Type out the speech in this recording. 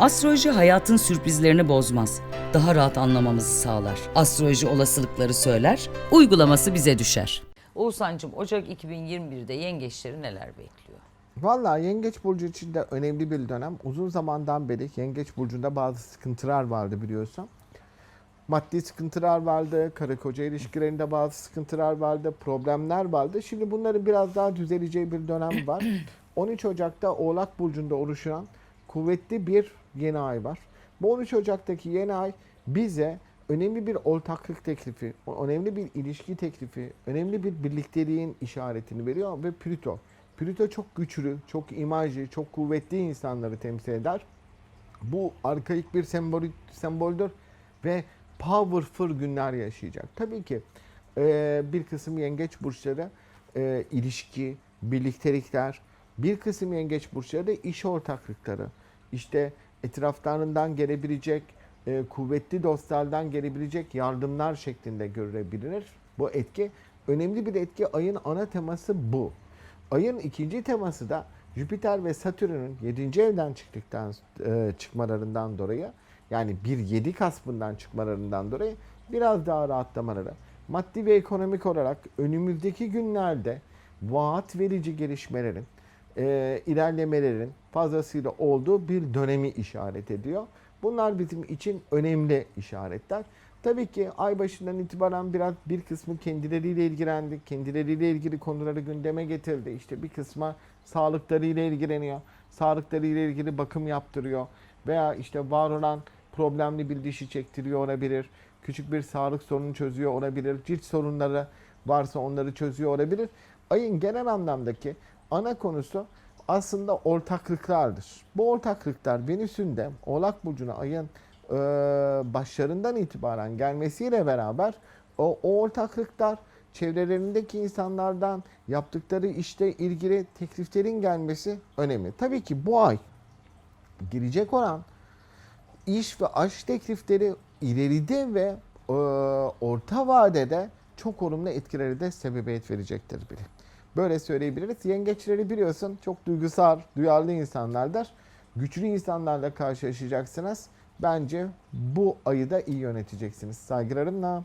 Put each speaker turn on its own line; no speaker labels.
Astroloji hayatın sürprizlerini bozmaz. Daha rahat anlamamızı sağlar. Astroloji olasılıkları söyler, uygulaması bize düşer. Oğuzhan'cığım Ocak 2021'de yengeçleri neler bekliyor?
Vallahi Yengeç Burcu için de önemli bir dönem. Uzun zamandan beri Yengeç Burcu'nda bazı sıkıntılar vardı biliyorsun. Maddi sıkıntılar vardı, karı koca ilişkilerinde bazı sıkıntılar vardı, problemler vardı. Şimdi bunların biraz daha düzeleceği bir dönem var. 13 Ocak'ta Oğlak Burcu'nda oluşan kuvvetli bir yeni ay var. Bu 13 Ocak'taki yeni ay bize önemli bir ortaklık teklifi, önemli bir ilişki teklifi, önemli bir birlikteliğin işaretini veriyor ve Plüto. Plüto çok güçlü, çok imajlı, çok kuvvetli insanları temsil eder. Bu arkaik bir sembol, semboldür ve powerful günler yaşayacak. Tabii ki e, bir kısım yengeç burçları e, ilişki, birliktelikler, bir kısım yengeç burçları da iş ortaklıkları, işte etraflarından gelebilecek, e, kuvvetli dostlardan gelebilecek yardımlar şeklinde görülebilir. Bu etki önemli bir etki. Ayın ana teması bu. Ayın ikinci teması da Jüpiter ve Satürn'ün 7. evden çıktıktan e, çıkmalarından dolayı yani bir 7 kasbından çıkmalarından dolayı biraz daha rahatlamaları. Maddi ve ekonomik olarak önümüzdeki günlerde vaat verici gelişmelerin, e, ilerlemelerin fazlasıyla olduğu bir dönemi işaret ediyor. Bunlar bizim için önemli işaretler. Tabii ki ay başından itibaren biraz bir kısmı kendileriyle ilgilendi. Kendileriyle ilgili konuları gündeme getirdi. İşte bir kısma sağlıklarıyla ilgileniyor. Sağlıklarıyla ilgili bakım yaptırıyor. Veya işte var olan problemli bir dişi çektiriyor olabilir. Küçük bir sağlık sorunu çözüyor olabilir. Cilt sorunları varsa onları çözüyor olabilir. Ayın genel anlamdaki ana konusu aslında ortaklıklardır. Bu ortaklıklar Venüs'ün Oğlak Burcu'na ayın e, başlarından itibaren gelmesiyle beraber o, o ortaklıklar çevrelerindeki insanlardan yaptıkları işte ilgili tekliflerin gelmesi önemli. Tabii ki bu ay girecek olan iş ve aşk teklifleri ileride ve e, orta vadede çok olumlu etkileri de sebebiyet verecektir bile. Böyle söyleyebiliriz. Yengeçleri biliyorsun çok duygusal, duyarlı insanlardır. Güçlü insanlarla karşılaşacaksınız. Bence bu ayı da iyi yöneteceksiniz. Saygılarımla.